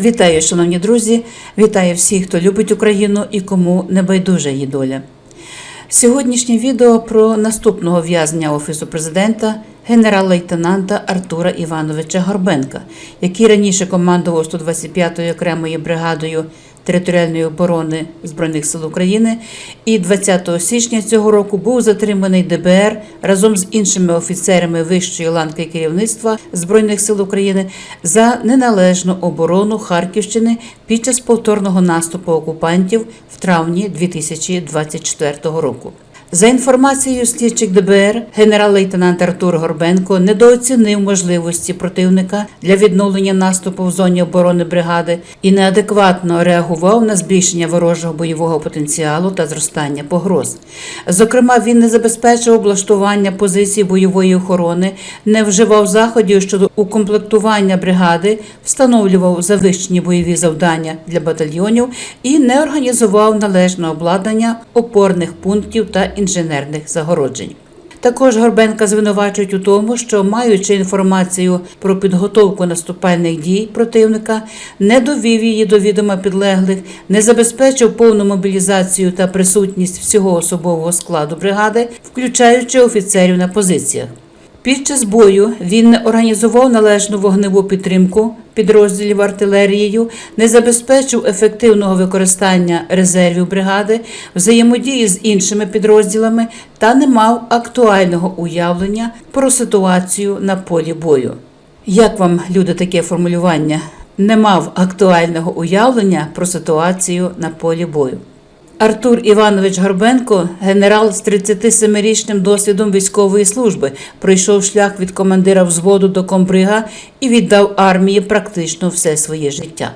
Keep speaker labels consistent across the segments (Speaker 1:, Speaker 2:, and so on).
Speaker 1: Вітаю, шановні друзі! Вітаю всіх, хто любить Україну і кому не байдужа її доля. Сьогоднішнє відео про наступного в'язня Офісу президента генерал-лейтенанта Артура Івановича Горбенка, який раніше командував 125-ю окремою бригадою територіальної оборони Збройних сил України і 20 січня цього року був затриманий ДБР разом з іншими офіцерами вищої ланки керівництва Збройних сил України за неналежну оборону Харківщини під час повторного наступу окупантів в травні 2024 року. За інформацією слідчих ДБР, генерал-лейтенант Артур Горбенко недооцінив можливості противника для відновлення наступу в зоні оборони бригади і неадекватно реагував на збільшення ворожого бойового потенціалу та зростання погроз. Зокрема, він не забезпечив облаштування позицій бойової охорони, не вживав заходів щодо укомплектування бригади, встановлював завищені бойові завдання для батальйонів і не організував належне обладнання опорних пунктів та інженерних загороджень. Також Горбенка звинувачують у тому, що маючи інформацію про підготовку наступальних дій противника, не довів її до відома підлеглих, не забезпечив повну мобілізацію та присутність всього особового складу бригади, включаючи офіцерів на позиціях. Під час бою він не організував належну вогневу підтримку підрозділів артилерією, не забезпечив ефективного використання резервів бригади, взаємодії з іншими підрозділами та не мав актуального уявлення про ситуацію на полі бою. Як вам люди таке формулювання? Не мав актуального уявлення про ситуацію на полі бою. Артур Іванович Горбенко, генерал з 37-річним досвідом військової служби, пройшов шлях від командира взводу до комбрига і віддав армії практично все своє життя.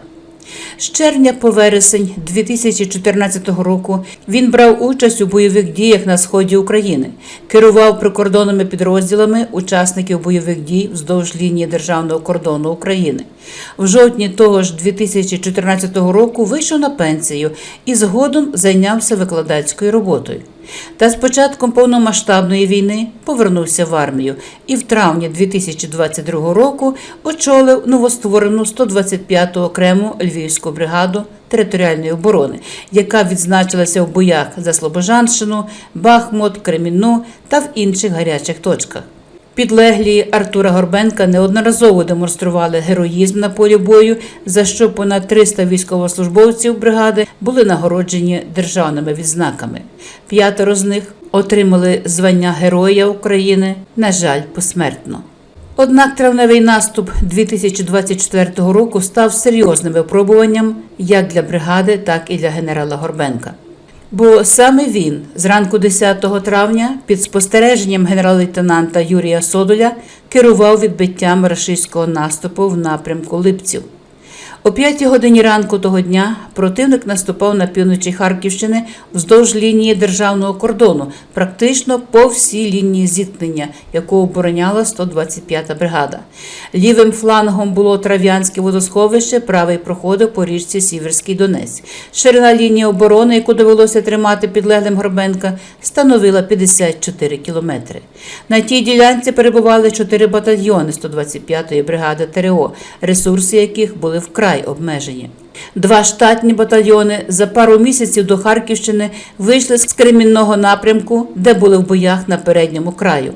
Speaker 1: З червня по вересень 2014 року він брав участь у бойових діях на сході України, керував прикордонними підрозділами учасників бойових дій вздовж лінії державного кордону України. В жовтні того ж 2014 року вийшов на пенсію і згодом зайнявся викладацькою роботою. Та з початком повномасштабної війни повернувся в армію і в травні 2022 року очолив новостворену 125-ту окрему львівську бригаду територіальної оборони, яка відзначилася в боях за Слобожанщину, Бахмут, Кремінну та в інших гарячих точках. Підлеглі Артура Горбенка неодноразово демонстрували героїзм на полі бою, за що понад 300 військовослужбовців бригади були нагороджені державними відзнаками. П'ятеро з них отримали звання Героя України, на жаль, посмертно. Однак травневий наступ 2024 року став серйозним випробуванням як для бригади, так і для генерала Горбенка. Бо саме він зранку 10 травня під спостереженням генерал-лейтенанта Юрія Содоля керував відбиттям рашистського наступу в напрямку Липців. О 5 годині ранку того дня противник наступав на півночі Харківщини вздовж лінії державного кордону, практично по всій лінії зіткнення, яку обороняла 125-та бригада. Лівим флангом було Трав'янське водосховище, правий проходив по річці Сіверський Донець. Ширина лінії оборони, яку довелося тримати підлеглим Горбенка, становила 54 кілометри. На тій ділянці перебували чотири батальйони 125-ї бригади ТРО, ресурси яких були вкрай обмежені. Два штатні батальйони за пару місяців до Харківщини вийшли з Кремінного напрямку, де були в боях на передньому краю.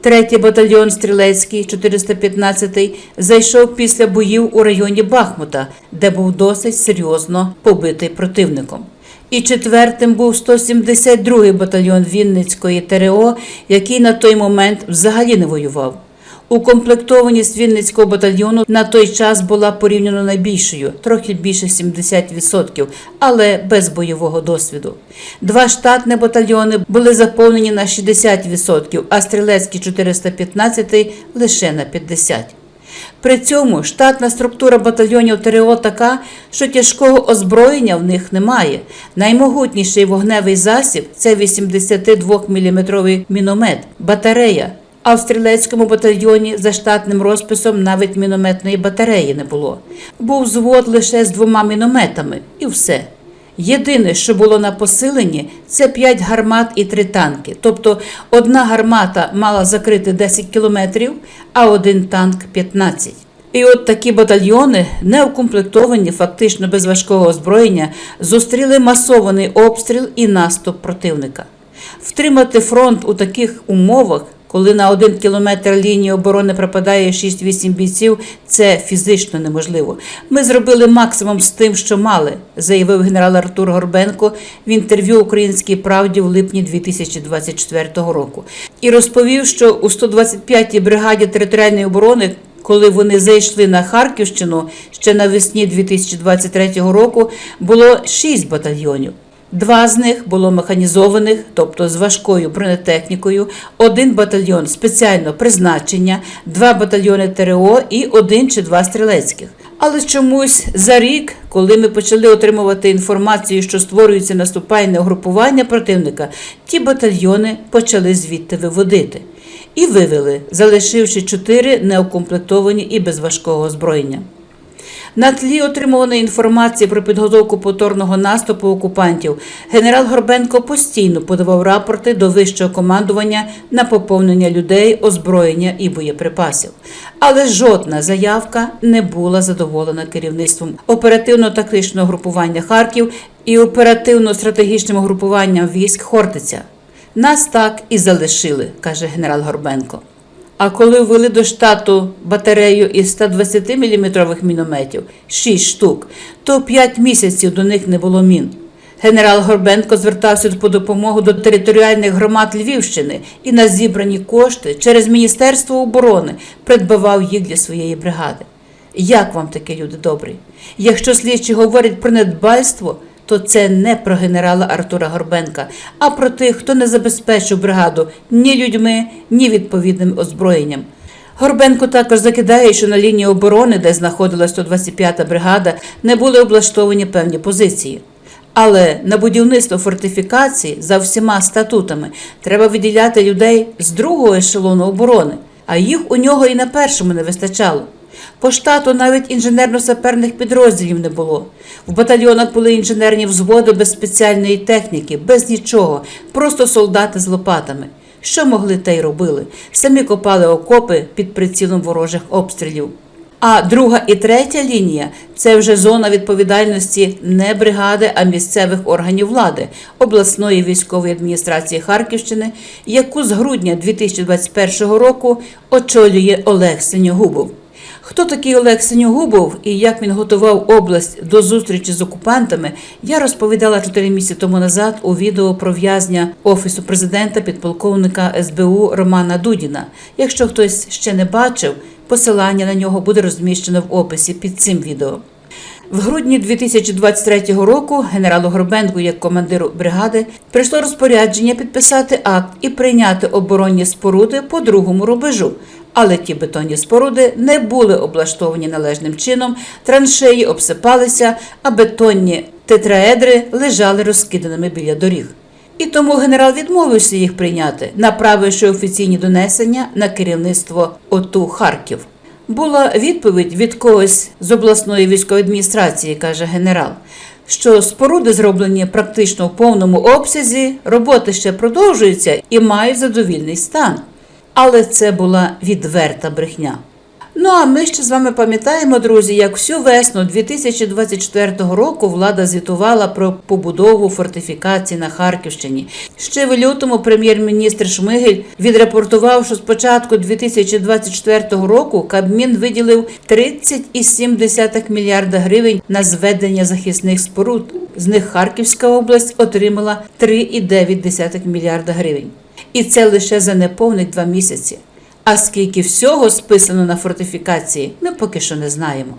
Speaker 1: Третій батальйон стрілецький, 415-й, зайшов після боїв у районі Бахмута, де був досить серйозно побитий противником. І четвертим був 172-й батальйон Вінницької ТРО, який на той момент взагалі не воював. Укомплектованість Вінницького батальйону на той час була порівняно найбільшою, трохи більше 70%, але без бойового досвіду. Два штатні батальйони були заповнені на 60%, а стрілецький 415 лише на 50%. При цьому штатна структура батальйонів ТРО така, що тяжкого озброєння в них немає. Наймогутніший вогневий засіб це 82-мм міномет, батарея. А в стрілецькому батальйоні за штатним розписом навіть мінометної батареї не було. Був звод лише з двома мінометами, і все. Єдине, що було на посиленні, це 5 гармат і 3 танки. Тобто одна гармата мала закрити 10 кілометрів, а один танк 15. І от такі батальйони, неукомплектовані, фактично без важкого озброєння, зустріли масований обстріл і наступ противника. Втримати фронт у таких умовах, коли на один кілометр лінії оборони пропадає 6-8 бійців, це фізично неможливо. Ми зробили максимум з тим, що мали, заявив генерал Артур Горбенко в інтерв'ю Українській правді в липні 2024 року. І розповів, що у 125-й бригаді територіальної оборони коли вони зайшли на Харківщину ще навесні 2023 року, було шість батальйонів. Два з них було механізованих, тобто з важкою бронетехнікою, один батальйон спеціального призначення, два батальйони ТРО і один чи два стрілецьких. Але чомусь за рік, коли ми почали отримувати інформацію, що створюється наступальне угрупування противника, ті батальйони почали звідти виводити і вивели, залишивши чотири неукомплектовані і без важкого озброєння. На тлі отримуваної інформації про підготовку повторного наступу окупантів генерал Горбенко постійно подавав рапорти до вищого командування на поповнення людей, озброєння і боєприпасів. Але жодна заявка не була задоволена керівництвом оперативно-тактичного групування Харків і оперативно-стратегічним групуванням військ Хортиця. Нас так і залишили, каже генерал Горбенко. А коли ввели до штату батарею із 120-мм мінометів 6 штук, то 5 місяців до них не було мін. Генерал Горбенко звертався по допомогу до територіальних громад Львівщини і на зібрані кошти через Міністерство оборони придбавав їх для своєї бригади. Як вам таке, люди добрі? Якщо слідчі говорять про недбальство, то це не про генерала Артура Горбенка, а про тих, хто не забезпечив бригаду ні людьми, ні відповідним озброєнням. Горбенко також закидає, що на лінії оборони, де знаходилась 125-та бригада, не були облаштовані певні позиції. Але на будівництво фортифікації за всіма статутами треба виділяти людей з другого ешелону оборони, а їх у нього і на першому не вистачало. По штату навіть інженерно-саперних підрозділів не було. В батальйонах були інженерні взводи без спеціальної техніки, без нічого, просто солдати з лопатами. Що могли, те й робили. Самі копали окопи під прицілом ворожих обстрілів. А друга і третя лінія це вже зона відповідальності не бригади, а місцевих органів влади обласної військової адміністрації Харківщини, яку з грудня 2021 року очолює Олег Синьогубов. Хто такий Олег Синьогубов і як він готував область до зустрічі з окупантами, я розповідала 4 місяці тому назад у відео про в'язня офісу президента підполковника СБУ Романа Дудіна. Якщо хтось ще не бачив, посилання на нього буде розміщено в описі під цим відео. В грудні 2023 року генералу Горбенку, як командиру бригади, прийшло розпорядження підписати акт і прийняти оборонні споруди по другому рубежу. Але ті бетонні споруди не були облаштовані належним чином, траншеї обсипалися, а бетонні тетраедри лежали розкиданими біля доріг. І тому генерал відмовився їх прийняти, направивши офіційні донесення на керівництво ОТУ Харків. Була відповідь від когось з обласної військової адміністрації, каже генерал, що споруди зроблені практично в повному обсязі, роботи ще продовжуються і мають задовільний стан. Але це була відверта брехня. Ну а ми ще з вами пам'ятаємо, друзі, як всю весну 2024 року влада звітувала про побудову фортифікацій на Харківщині. Ще в лютому прем'єр-міністр Шмигель відрапортував, що з початку 2024 року Кабмін виділив 30,7 мільярда гривень на зведення захисних споруд. З них Харківська область отримала 3,9 мільярда гривень. І це лише за неповних два місяці. А скільки всього списано на фортифікації, ми поки що не знаємо.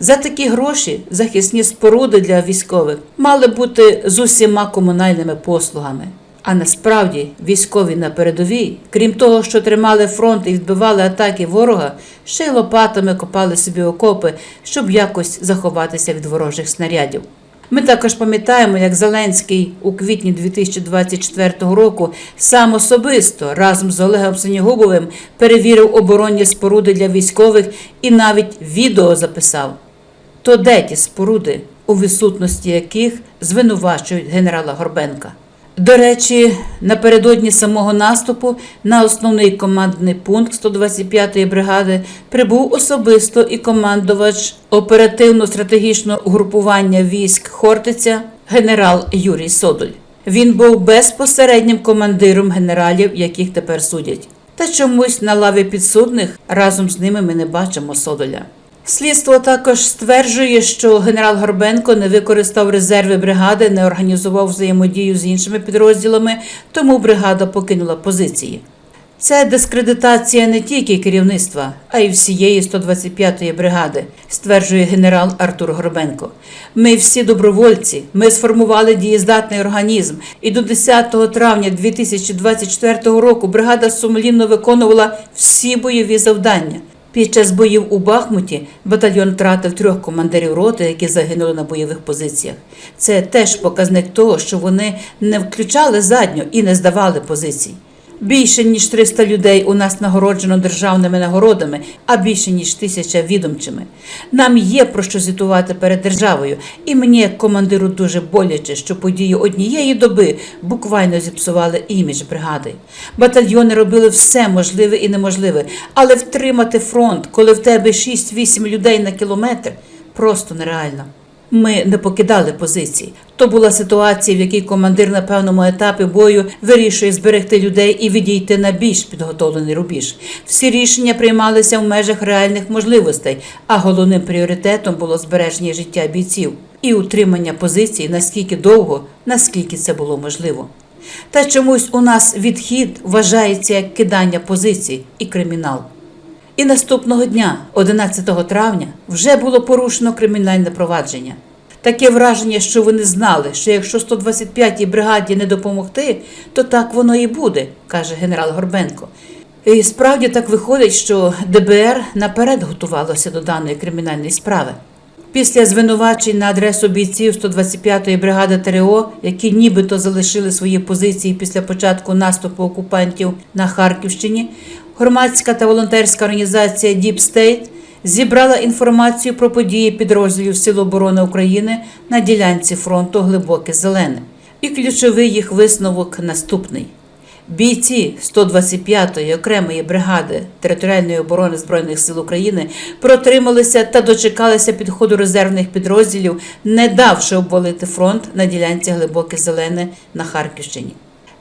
Speaker 1: За такі гроші захисні споруди для військових мали бути з усіма комунальними послугами. А насправді військові на передовій, крім того, що тримали фронт і відбивали атаки ворога, ще й лопатами копали собі окопи, щоб якось заховатися від ворожих снарядів. Ми також пам'ятаємо, як Зеленський у квітні 2024 року сам особисто разом з Олегом Синігубовим перевірив оборонні споруди для військових і навіть відео записав. То де ті споруди, у відсутності яких звинувачують генерала Горбенка? До речі, напередодні самого наступу на основний командний пункт 125-ї бригади прибув особисто і командувач оперативно-стратегічного угрупування військ Хортиця генерал Юрій Содоль. Він був безпосереднім командиром генералів, яких тепер судять. Та чомусь на лаві підсудних разом з ними ми не бачимо Содоля. Слідство також стверджує, що генерал Горбенко не використав резерви бригади, не організував взаємодію з іншими підрозділами, тому бригада покинула позиції. Це дискредитація не тільки керівництва, а й всієї 125-ї бригади, стверджує генерал Артур Горбенко. Ми всі добровольці, ми сформували дієздатний організм, і до 10 травня 2024 року бригада сумлінно виконувала всі бойові завдання. Під час боїв у Бахмуті батальйон втратив трьох командирів роти, які загинули на бойових позиціях. Це теж показник того, що вони не включали задню і не здавали позицій. Більше ніж 300 людей у нас нагороджено державними нагородами, а більше ніж тисяча відомчими. Нам є про що звітувати перед державою, і мені, як командиру, дуже боляче, що події однієї доби буквально зіпсували імідж бригади. Батальйони робили все можливе і неможливе, але втримати фронт, коли в тебе 6-8 людей на кілометр, просто нереально. Ми не покидали позиції. То була ситуація, в якій командир на певному етапі бою вирішує зберегти людей і відійти на більш підготовлений рубіж. Всі рішення приймалися в межах реальних можливостей, а головним пріоритетом було збереження життя бійців і утримання позицій наскільки довго, наскільки це було можливо. Та чомусь у нас відхід вважається як кидання позицій і кримінал. І наступного дня, 11 травня, вже було порушено кримінальне провадження. Таке враження, що вони знали, що якщо 125-й бригаді не допомогти, то так воно і буде, каже генерал Горбенко. І справді так виходить, що ДБР наперед готувалося до даної кримінальної справи. Після звинувачень на адресу бійців 125-ї бригади ТРО, які нібито залишили свої позиції після початку наступу окупантів на Харківщині, громадська та волонтерська організація Deep State зібрала інформацію про події підрозділів Сил оборони України на ділянці фронту Глибоке Зелене. І ключовий їх висновок наступний. Бійці 125-ї окремої бригади територіальної оборони збройних сил України протрималися та дочекалися підходу резервних підрозділів, не давши обвалити фронт на ділянці глибоке зелене на Харківщині.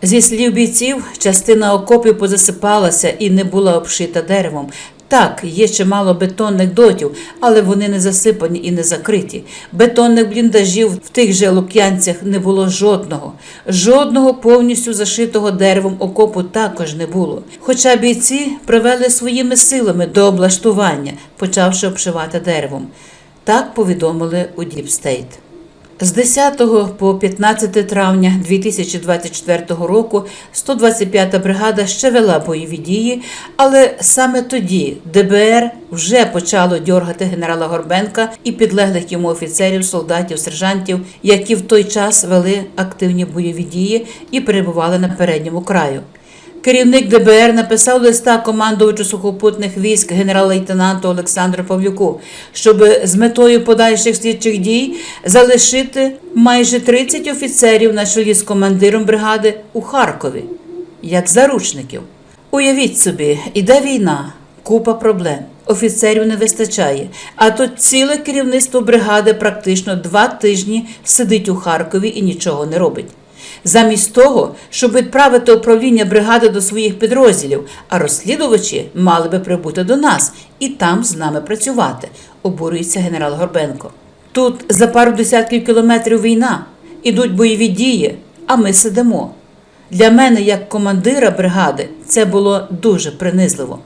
Speaker 1: Зі слів бійців, частина окопів позасипалася і не була обшита деревом. Так, є чимало бетонних дотів, але вони не засипані і не закриті. Бетонних бліндажів в тих же лук'янцях не було жодного. Жодного повністю зашитого деревом окопу також не було. Хоча бійці привели своїми силами до облаштування, почавши обшивати деревом. Так повідомили у Діпстейт. З 10 по 15 травня 2024 року 125-та бригада ще вела бойові дії, але саме тоді ДБР вже почало дьоргати генерала Горбенка і підлеглих йому офіцерів, солдатів, сержантів, які в той час вели активні бойові дії і перебували на передньому краю. Керівник ДБР написав листа командувачу сухопутних військ генерал-лейтенанту Олександру Павлюку, щоб з метою подальших слідчих дій залишити майже 30 офіцерів на чолі з командиром бригади у Харкові, як заручників. Уявіть собі, іде війна, купа проблем. Офіцерів не вистачає. А тут ціле керівництво бригади практично два тижні сидить у Харкові і нічого не робить замість того, щоб відправити управління бригади до своїх підрозділів, а розслідувачі мали би прибути до нас і там з нами працювати, обурюється генерал Горбенко. Тут за пару десятків кілометрів війна, ідуть бойові дії, а ми сидимо. Для мене, як командира бригади, це було дуже принизливо.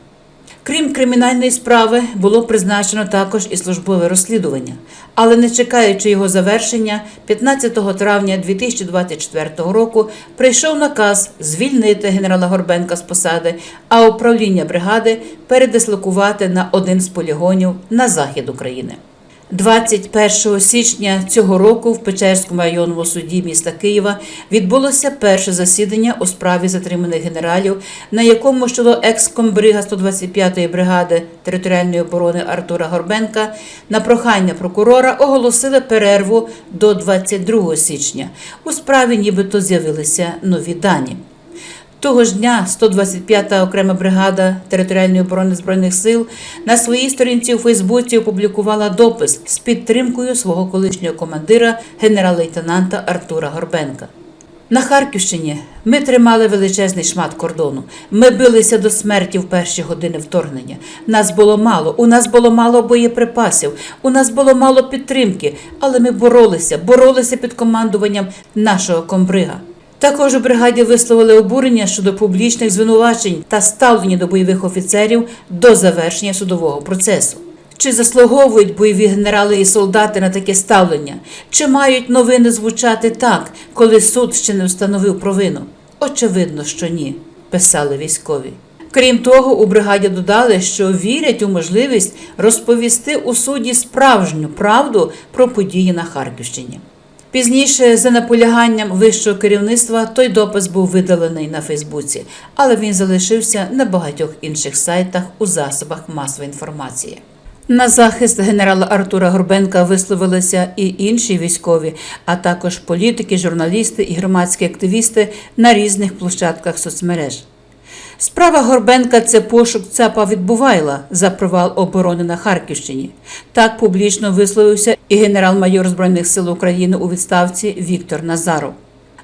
Speaker 1: Крім кримінальної справи, було призначено також і службове розслідування, але не чекаючи його завершення, 15 травня 2024 року прийшов наказ звільнити генерала Горбенка з посади, а управління бригади передислокувати на один з полігонів на захід України. 21 січня цього року в Печерському районному суді міста Києва відбулося перше засідання у справі затриманих генералів, на якому щодо екс-комбрига 125-ї бригади територіальної оборони Артура Горбенка на прохання прокурора оголосили перерву до 22 січня. У справі нібито з'явилися нові дані. Того ж дня 125-та окрема бригада територіальної оборони збройних сил на своїй сторінці у Фейсбуці опублікувала допис з підтримкою свого колишнього командира генерал-лейтенанта Артура Горбенка. На Харківщині ми тримали величезний шмат кордону. Ми билися до смерті в перші години вторгнення. Нас було мало, у нас було мало боєприпасів, у нас було мало підтримки, але ми боролися, боролися під командуванням нашого комбрига. Також у бригаді висловили обурення щодо публічних звинувачень та ставлення до бойових офіцерів до завершення судового процесу. Чи заслуговують бойові генерали і солдати на таке ставлення? Чи мають новини звучати так, коли суд ще не встановив провину? Очевидно, що ні, писали військові. Крім того, у бригаді додали, що вірять у можливість розповісти у суді справжню правду про події на Харківщині. Пізніше, за наполяганням вищого керівництва, той допис був видалений на Фейсбуці, але він залишився на багатьох інших сайтах у засобах масової інформації. На захист генерала Артура Горбенка висловилися і інші військові, а також політики, журналісти і громадські активісти на різних площадках соцмереж. Справа Горбенка це пошук ЦАПа Відбувайла за провал оборони на Харківщині. Так публічно висловився і генерал-майор Збройних сил України у відставці Віктор Назаров.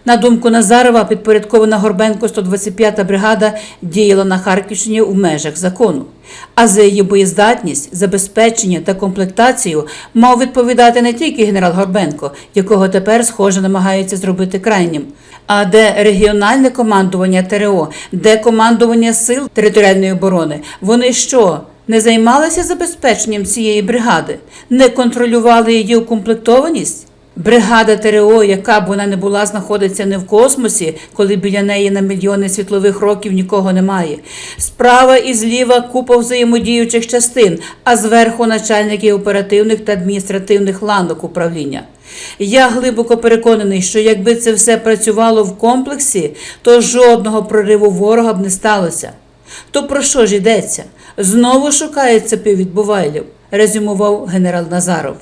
Speaker 1: На думку Назарова, підпорядкована Горбенко 125-та бригада діяла на Харківщині у межах закону. А за її боєздатність, забезпечення та комплектацію мав відповідати не тільки генерал Горбенко, якого тепер, схоже, намагаються зробити крайнім, а де регіональне командування ТРО, де командування сил територіальної оборони. Вони що? Не займалися забезпеченням цієї бригади, не контролювали її укомплектованість? Бригада ТРО, яка б вона не була, знаходиться не в космосі, коли біля неї на мільйони світлових років нікого немає. Справа і зліва купа взаємодіючих частин, а зверху начальники оперативних та адміністративних ланок управління. Я глибоко переконаний, що якби це все працювало в комплексі, то жодного прориву ворога б не сталося. То про що ж йдеться? Знову шукається піввідбувайлів, резюмував генерал Назаров.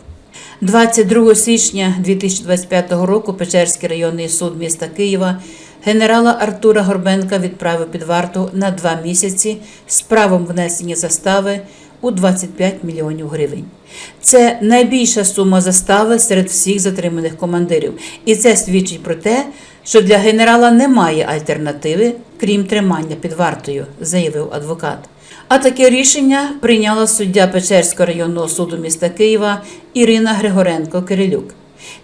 Speaker 1: 22 січня 2025 року Печерський районний суд міста Києва генерала Артура Горбенка відправив під варту на два місяці з правом внесення застави у 25 мільйонів гривень. Це найбільша сума застави серед всіх затриманих командирів, і це свідчить про те, що для генерала немає альтернативи, крім тримання під вартою, заявив адвокат. А таке рішення прийняла суддя Печерського районного суду міста Києва Ірина Григоренко Кирилюк.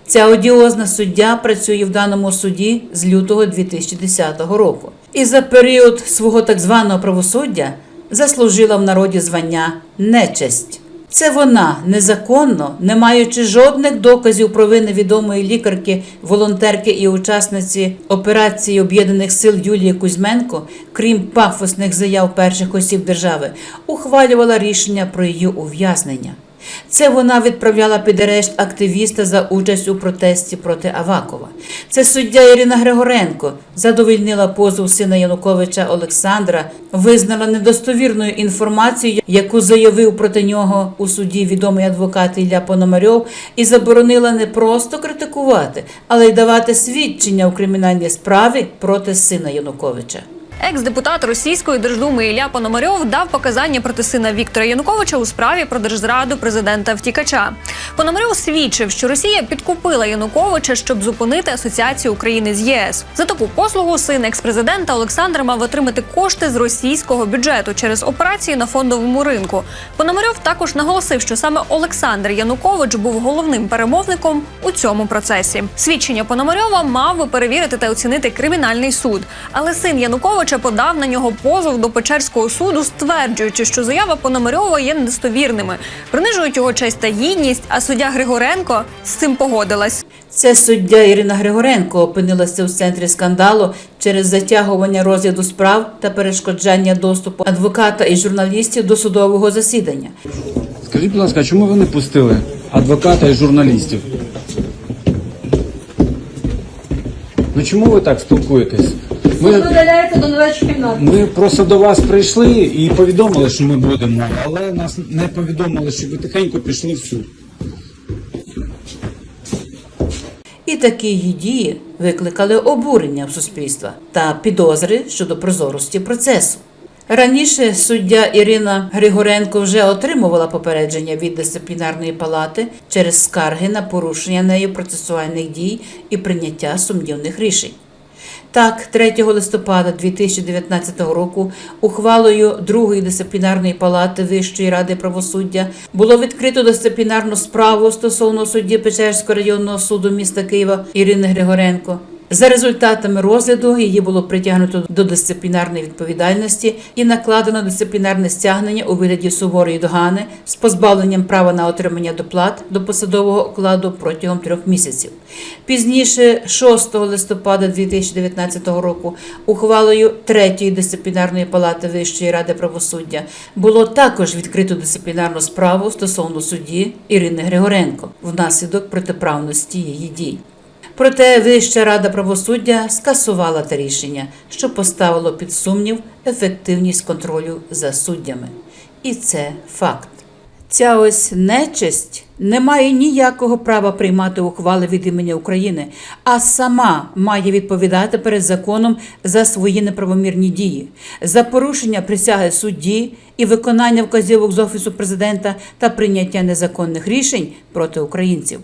Speaker 1: Ця одіозна суддя працює в даному суді з лютого 2010 року. І за період свого так званого правосуддя заслужила в народі звання нечесть. Це вона незаконно, не маючи жодних доказів провини відомої лікарки, волонтерки і учасниці операції Об'єднаних сил Юлії Кузьменко, крім пафосних заяв перших осіб держави, ухвалювала рішення про її ув'язнення. Це вона відправляла під арешт активіста за участь у протесті проти Авакова. Це суддя Ірина Григоренко задовольнила позов сина Януковича Олександра, визнала недостовірною інформацію, яку заявив проти нього у суді відомий адвокат Ілля Пономарьов, і заборонила не просто критикувати, але й давати свідчення у кримінальній справі проти сина Януковича.
Speaker 2: Екс-депутат російської держдуми Ілля Пономарьов дав показання проти сина Віктора Януковича у справі про держзраду президента втікача. Пономарьов свідчив, що Росія підкупила Януковича, щоб зупинити асоціацію України з ЄС. За таку послугу син екс-президента Олександр мав отримати кошти з російського бюджету через операції на фондовому ринку. Пономарьов також наголосив, що саме Олександр Янукович був головним перемовником у цьому процесі. Свідчення Пономарьова мав би перевірити та оцінити кримінальний суд, але син Януковича подав на нього позов до Печерського суду, стверджуючи, що заява Пономарьова є недостовірними, принижують його честь та гідність. А суддя Григоренко з цим погодилась.
Speaker 1: Це суддя Ірина Григоренко опинилася у центрі скандалу через затягування розгляду справ та перешкоджання доступу адвоката і журналістів до судового засідання.
Speaker 3: Скажіть, будь ласка, чому ви не пустили адвоката і журналістів. Ну чому ви так спілкуєтесь? Ми,
Speaker 4: Додаляється до нової кімнати.
Speaker 3: ми просто до вас прийшли і повідомили, що ми будемо, але нас не повідомили, що ви тихенько пішли в суд.
Speaker 1: І такі її дії викликали обурення в суспільства та підозри щодо прозорості процесу. Раніше суддя Ірина Григоренко вже отримувала попередження від дисциплінарної палати через скарги на порушення нею процесуальних дій і прийняття сумнівних рішень. Так, 3 листопада 2019 року ухвалою другої дисциплінарної палати Вищої ради правосуддя було відкрито дисциплінарну справу стосовно судді Печерського районного суду міста Києва Ірини Григоренко. За результатами розгляду її було притягнуто до дисциплінарної відповідальності і накладено дисциплінарне стягнення у вигляді суворої догани з позбавленням права на отримання доплат до посадового окладу протягом трьох місяців. Пізніше, 6 листопада 2019 року, ухвалою третьої дисциплінарної палати Вищої ради правосуддя було також відкрито дисциплінарну справу стосовно судді Ірини Григоренко внаслідок протиправності її дій. Проте Вища рада правосуддя скасувала те рішення, що поставило під сумнів ефективність контролю за суддями. І це факт. Ця ось нечисть не має ніякого права приймати ухвали від імені України, а сама має відповідати перед законом за свої неправомірні дії, за порушення присяги судді і виконання вказівок з офісу президента та прийняття незаконних рішень проти українців.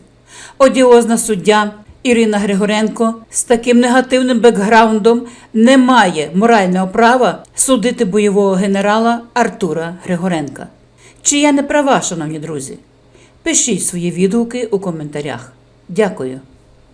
Speaker 1: Одіозна суддя Ірина Григоренко з таким негативним бекграундом не має морального права судити бойового генерала Артура Григоренка. Чи я не права, шановні друзі? Пишіть свої відгуки у коментарях. Дякую.